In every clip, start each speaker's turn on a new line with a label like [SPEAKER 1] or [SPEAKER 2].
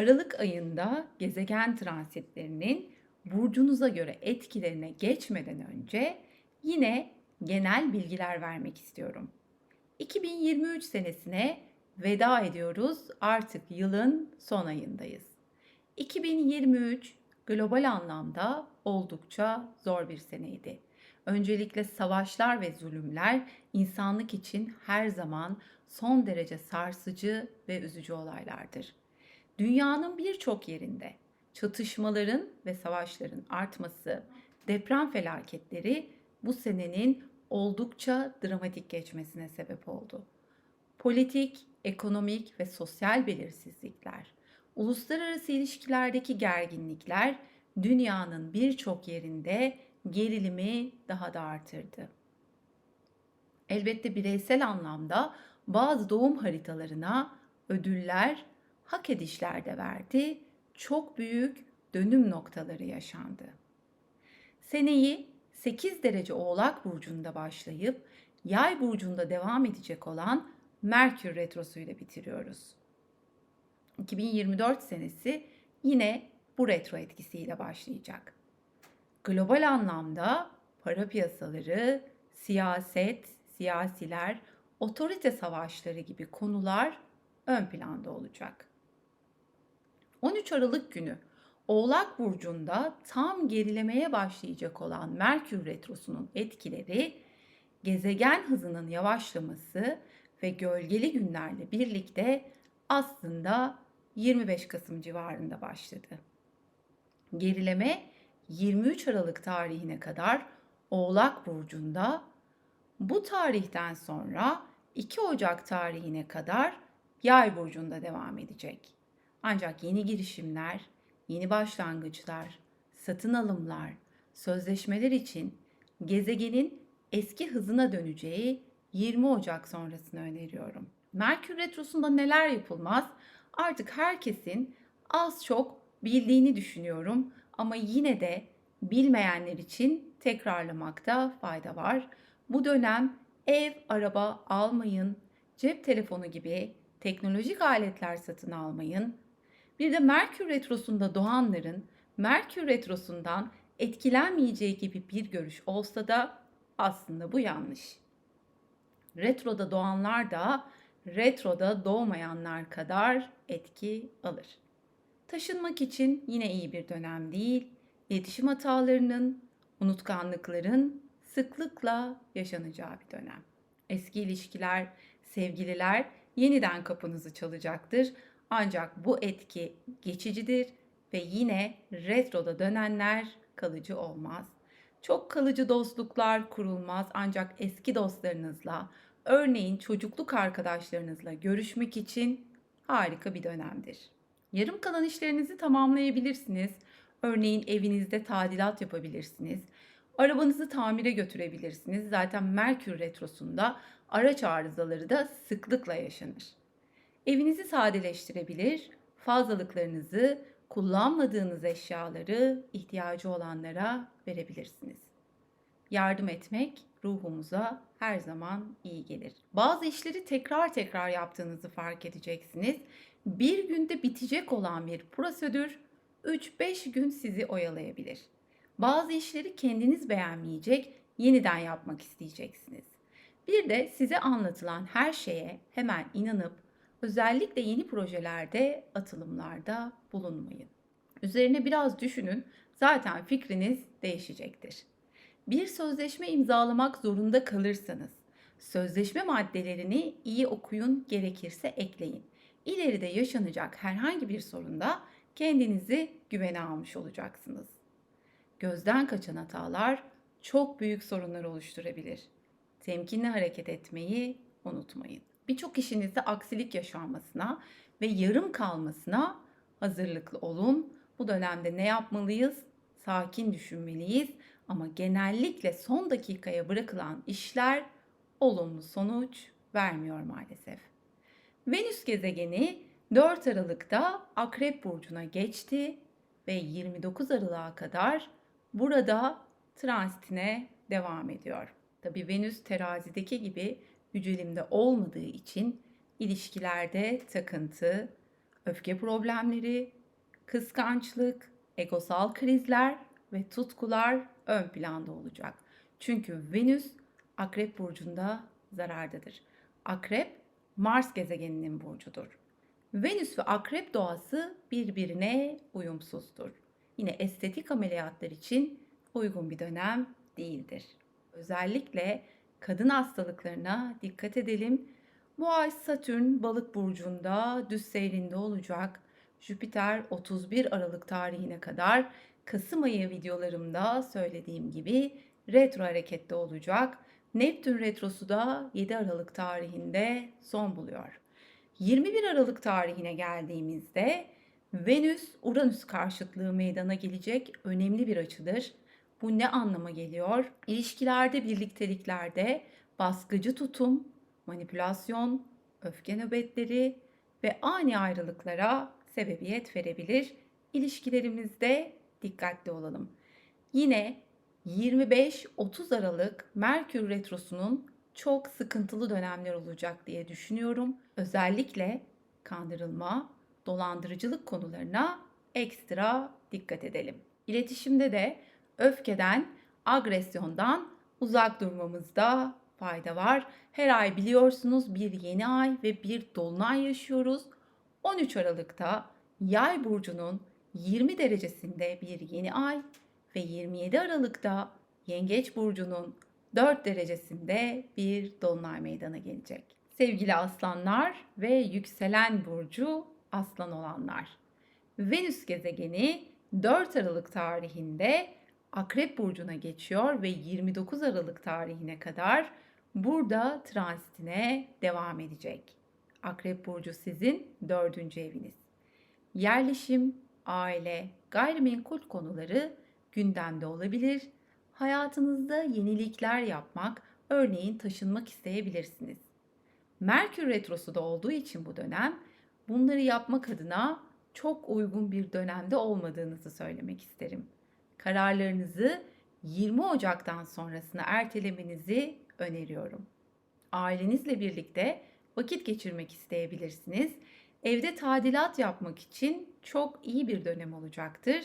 [SPEAKER 1] Aralık ayında gezegen transitlerinin burcunuza göre etkilerine geçmeden önce yine genel bilgiler vermek istiyorum. 2023 senesine veda ediyoruz. Artık yılın son ayındayız. 2023 global anlamda oldukça zor bir seneydi. Öncelikle savaşlar ve zulümler insanlık için her zaman son derece sarsıcı ve üzücü olaylardır. Dünyanın birçok yerinde çatışmaların ve savaşların artması, deprem felaketleri bu senenin oldukça dramatik geçmesine sebep oldu. Politik, ekonomik ve sosyal belirsizlikler, uluslararası ilişkilerdeki gerginlikler dünyanın birçok yerinde gerilimi daha da artırdı. Elbette bireysel anlamda bazı doğum haritalarına ödüller, hak edişler de verdi. Çok büyük dönüm noktaları yaşandı. Seneyi 8 derece Oğlak burcunda başlayıp Yay burcunda devam edecek olan Merkür retrosu ile bitiriyoruz. 2024 senesi yine bu retro etkisiyle başlayacak. Global anlamda para piyasaları, siyaset, siyasiler, otorite savaşları gibi konular ön planda olacak. 13 Aralık günü Oğlak burcunda tam gerilemeye başlayacak olan Merkür retrosunun etkileri gezegen hızının yavaşlaması ve gölgeli günlerle birlikte aslında 25 Kasım civarında başladı. Gerileme 23 Aralık tarihine kadar Oğlak burcunda, bu tarihten sonra 2 Ocak tarihine kadar Yay burcunda devam edecek. Ancak yeni girişimler, yeni başlangıçlar, satın alımlar, sözleşmeler için gezegenin eski hızına döneceği 20 Ocak sonrasını öneriyorum. Merkür retrosunda neler yapılmaz? Artık herkesin az çok bildiğini düşünüyorum ama yine de bilmeyenler için tekrarlamakta fayda var. Bu dönem ev, araba almayın, cep telefonu gibi teknolojik aletler satın almayın. Bir de Merkür retrosunda doğanların Merkür retrosundan etkilenmeyeceği gibi bir görüş olsa da aslında bu yanlış. Retroda doğanlar da retroda doğmayanlar kadar etki alır. Taşınmak için yine iyi bir dönem değil. İletişim hatalarının, unutkanlıkların sıklıkla yaşanacağı bir dönem. Eski ilişkiler, sevgililer yeniden kapınızı çalacaktır. Ancak bu etki geçicidir ve yine retroda dönenler kalıcı olmaz. Çok kalıcı dostluklar kurulmaz ancak eski dostlarınızla, örneğin çocukluk arkadaşlarınızla görüşmek için harika bir dönemdir. Yarım kalan işlerinizi tamamlayabilirsiniz. Örneğin evinizde tadilat yapabilirsiniz. Arabanızı tamire götürebilirsiniz. Zaten Merkür retrosunda araç arızaları da sıklıkla yaşanır. Evinizi sadeleştirebilir, fazlalıklarınızı kullanmadığınız eşyaları ihtiyacı olanlara verebilirsiniz. Yardım etmek ruhumuza her zaman iyi gelir. Bazı işleri tekrar tekrar yaptığınızı fark edeceksiniz. Bir günde bitecek olan bir prosedür 3-5 gün sizi oyalayabilir. Bazı işleri kendiniz beğenmeyecek, yeniden yapmak isteyeceksiniz. Bir de size anlatılan her şeye hemen inanıp özellikle yeni projelerde atılımlarda bulunmayın. Üzerine biraz düşünün. Zaten fikriniz değişecektir. Bir sözleşme imzalamak zorunda kalırsanız sözleşme maddelerini iyi okuyun, gerekirse ekleyin. İleride yaşanacak herhangi bir sorunda kendinizi güvene almış olacaksınız. Gözden kaçan hatalar çok büyük sorunlar oluşturabilir. Temkinli hareket etmeyi unutmayın. Birçok işinizde aksilik yaşanmasına ve yarım kalmasına hazırlıklı olun. Bu dönemde ne yapmalıyız? Sakin düşünmeliyiz ama genellikle son dakikaya bırakılan işler olumlu sonuç vermiyor maalesef. Venüs gezegeni 4 Aralık'ta Akrep burcuna geçti ve 29 Aralık'a kadar burada transitine devam ediyor. Tabi Venüs terazideki gibi yücelimde olmadığı için ilişkilerde takıntı, öfke problemleri, kıskançlık, egosal krizler ve tutkular ön planda olacak. Çünkü Venüs Akrep burcunda zarardadır. Akrep Mars gezegeninin burcudur. Venüs ve Akrep doğası birbirine uyumsuzdur. Yine estetik ameliyatlar için uygun bir dönem değildir. Özellikle kadın hastalıklarına dikkat edelim. Bu ay Satürn balık burcunda düz seyrinde olacak. Jüpiter 31 Aralık tarihine kadar Kasım ayı videolarımda söylediğim gibi retro harekette olacak. Neptün retrosu da 7 Aralık tarihinde son buluyor. 21 Aralık tarihine geldiğimizde Venüs Uranüs karşıtlığı meydana gelecek önemli bir açıdır. Bu ne anlama geliyor? İlişkilerde, birlikteliklerde baskıcı tutum, manipülasyon, öfke nöbetleri ve ani ayrılıklara sebebiyet verebilir. İlişkilerimizde dikkatli olalım. Yine 25-30 Aralık Merkür Retrosu'nun çok sıkıntılı dönemler olacak diye düşünüyorum. Özellikle kandırılma, dolandırıcılık konularına ekstra dikkat edelim. İletişimde de öfkeden, agresyondan uzak durmamızda fayda var. Her ay biliyorsunuz bir yeni ay ve bir dolunay yaşıyoruz. 13 Aralık'ta Yay burcunun 20 derecesinde bir yeni ay ve 27 Aralık'ta Yengeç burcunun 4 derecesinde bir dolunay meydana gelecek. Sevgili aslanlar ve yükselen burcu aslan olanlar. Venüs gezegeni 4 Aralık tarihinde Akrep burcuna geçiyor ve 29 Aralık tarihine kadar burada transitine devam edecek. Akrep burcu sizin dördüncü eviniz. Yerleşim, aile, gayrimenkul konuları gündemde olabilir. Hayatınızda yenilikler yapmak, örneğin taşınmak isteyebilirsiniz. Merkür retrosu da olduğu için bu dönem bunları yapmak adına çok uygun bir dönemde olmadığınızı söylemek isterim. Kararlarınızı 20 Ocak'tan sonrasına ertelemenizi öneriyorum. Ailenizle birlikte vakit geçirmek isteyebilirsiniz. Evde tadilat yapmak için çok iyi bir dönem olacaktır.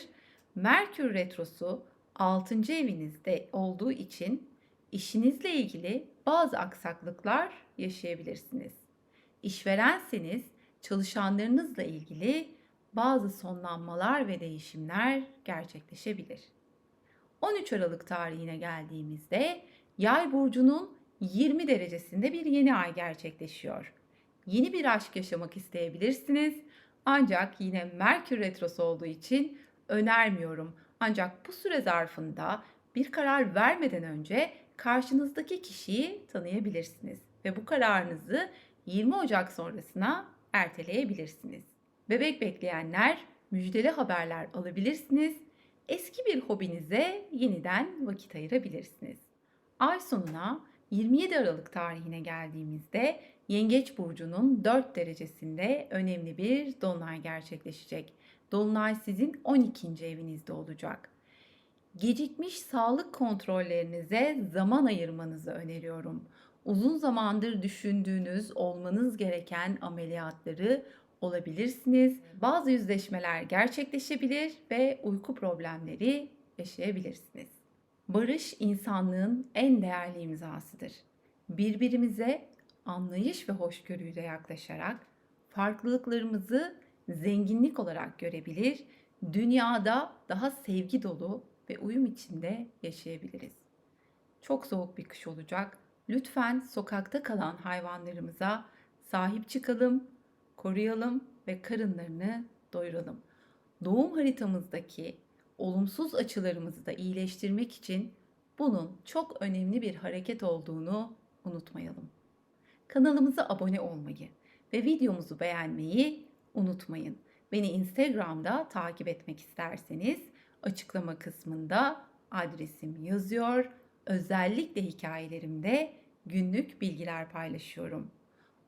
[SPEAKER 1] Merkür retrosu 6. evinizde olduğu için işinizle ilgili bazı aksaklıklar yaşayabilirsiniz. İşverenseniz çalışanlarınızla ilgili bazı sonlanmalar ve değişimler gerçekleşebilir. 13 Aralık tarihine geldiğimizde Yay burcunun 20 derecesinde bir yeni ay gerçekleşiyor. Yeni bir aşk yaşamak isteyebilirsiniz. Ancak yine Merkür retrosu olduğu için önermiyorum. Ancak bu süre zarfında bir karar vermeden önce karşınızdaki kişiyi tanıyabilirsiniz ve bu kararınızı 20 Ocak sonrasına erteleyebilirsiniz. Bebek bekleyenler müjdeli haberler alabilirsiniz. Eski bir hobinize yeniden vakit ayırabilirsiniz. Ay sonuna 27 Aralık tarihine geldiğimizde Yengeç burcunun 4 derecesinde önemli bir dolunay gerçekleşecek. Dolunay sizin 12. evinizde olacak. Gecikmiş sağlık kontrollerinize zaman ayırmanızı öneriyorum. Uzun zamandır düşündüğünüz, olmanız gereken ameliyatları olabilirsiniz. Bazı yüzleşmeler gerçekleşebilir ve uyku problemleri yaşayabilirsiniz. Barış insanlığın en değerli imzasıdır. Birbirimize anlayış ve hoşgörüyle yaklaşarak farklılıklarımızı zenginlik olarak görebilir, dünyada daha sevgi dolu ve uyum içinde yaşayabiliriz. Çok soğuk bir kış olacak. Lütfen sokakta kalan hayvanlarımıza sahip çıkalım, koruyalım ve karınlarını doyuralım. Doğum haritamızdaki olumsuz açılarımızı da iyileştirmek için bunun çok önemli bir hareket olduğunu unutmayalım. Kanalımıza abone olmayı ve videomuzu beğenmeyi unutmayın. Beni Instagram'da takip etmek isterseniz açıklama kısmında adresim yazıyor. Özellikle hikayelerimde günlük bilgiler paylaşıyorum.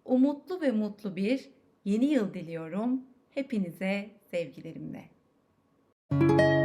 [SPEAKER 1] Umutlu ve mutlu bir yeni yıl diliyorum. Hepinize sevgilerimle. Müzik